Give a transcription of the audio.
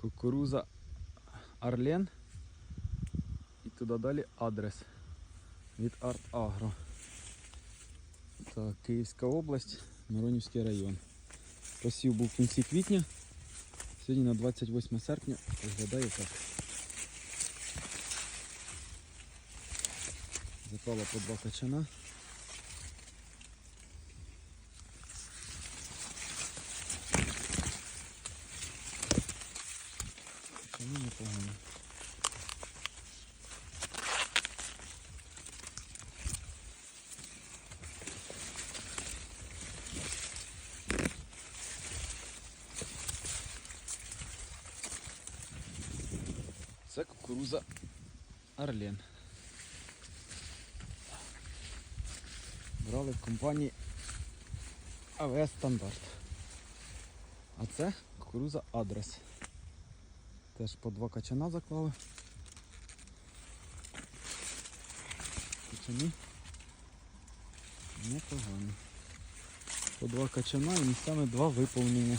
Кукуруза Арлен. І туди далі адрес від Арт Агро. Так, Київська область, Миронівський район. Посів був в кінці квітня. Сьогодні на 28 серпня виглядає так. Запало по два качана. Качани непогано. Це кукуруза Арлен. Брали в компанії АВС Стандарт. А це кукуруза Адрес. Теж по два качана заклали. Качани непогані. По два качана і місцями два виповнення.